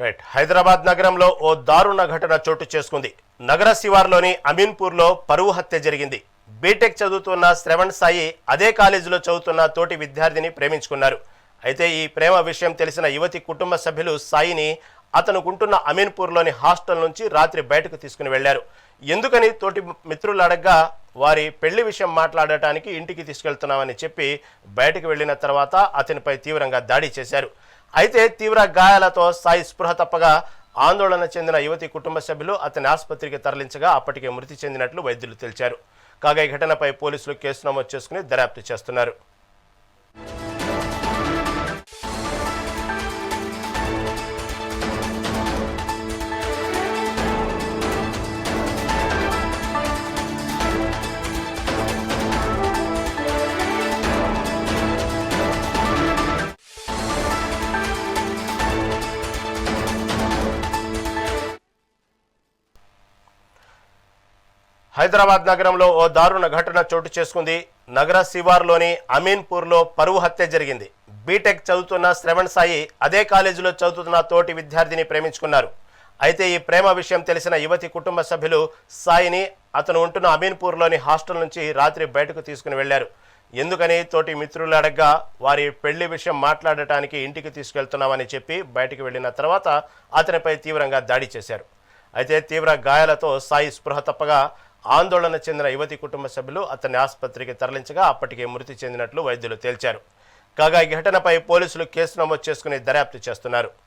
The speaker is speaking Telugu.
రైట్. హైదరాబాద్ నగరంలో ఓ దారుణ ఘటన చోటు చేసుకుంది. నగర శివార్లోని అమీన్పూర్లో పరువు హత్య జరిగింది. బీటెక్ చదువుతున్న శ్రవణ్ సాయి అదే కాలేజీలో చదువుతున్న తోటి విద్యార్థిని ప్రేమించుకున్నారు. అయితే ఈ ప్రేమ విషయం తెలిసిన యువతి కుటుంబ సభ్యులు సాయిని అతను ఉంటున్న అమీన్పూర్లోని హాస్టల్ నుంచి రాత్రి బయటకు తీసుకుని వెళ్ళారు ఎందుకని తోటి మిత్రులు అడగ్గా వారి పెళ్ళి విషయం మాట్లాడటానికి ఇంటికి తీసుకెళ్తున్నామని చెప్పి బయటకు వెళ్ళిన తర్వాత అతనిపై తీవ్రంగా దాడి చేశారు. అయితే తీవ్ర గాయాలతో సాయి స్పృహ తప్పగా ఆందోళన చెందిన యువతి కుటుంబ సభ్యులు అతని ఆసుపత్రికి తరలించగా అప్పటికే మృతి చెందినట్లు వైద్యులు తెలిపారు. కాగా ఈ ఘటనపై పోలీసులు కేసు నమోదు చేసుకుని దర్యాప్తు చేస్తున్నారు. హైదరాబాద్ నగరంలో ఓ దారుణ ఘటన చోటు చేసుకుంది. నగర శివార్లోని అమీన్పూర్లో పరువు హత్య జరిగింది. బీటెక్ చదువుతున్న శ్రవణ్ సాయి అదే కాలేజీలో చదువుతున్న తోటి విద్యార్థిని ప్రేమించుకున్నారు. అయితే ఈ ప్రేమ విషయం తెలిసిన యువతి కుటుంబ సభ్యులు సాయిని అతను ఉంటున్న అమీన్పూర్లోని హాస్టల్ నుంచి రాత్రి బయటకు తీసుకుని వెళ్ళారు ఎందుకని తోటి మిత్రులు అడగ్గా వారి పెళ్ళి విషయం మాట్లాడటానికి ఇంటికి తీసుకెళ్తున్నామని చెప్పి బయటికి వెళ్ళిన తర్వాత అతనిపై తీవ్రంగా దాడి చేశారు. అయితే తీవ్ర గాయాలతో సాయి స్పృహ తప్పగా ఆందోళన చెందిన యువతి కుటుంబ సభ్యులు అతన్ని ఆసుపత్రికి తరలించగా అప్పటికే మృతి చెందినట్లు వైద్యులు తేల్చారు. కాగా ఈ ఘటనపై పోలీసులు కేసు నమోదు చేసుకుని దర్యాప్తు చేస్తున్నారు.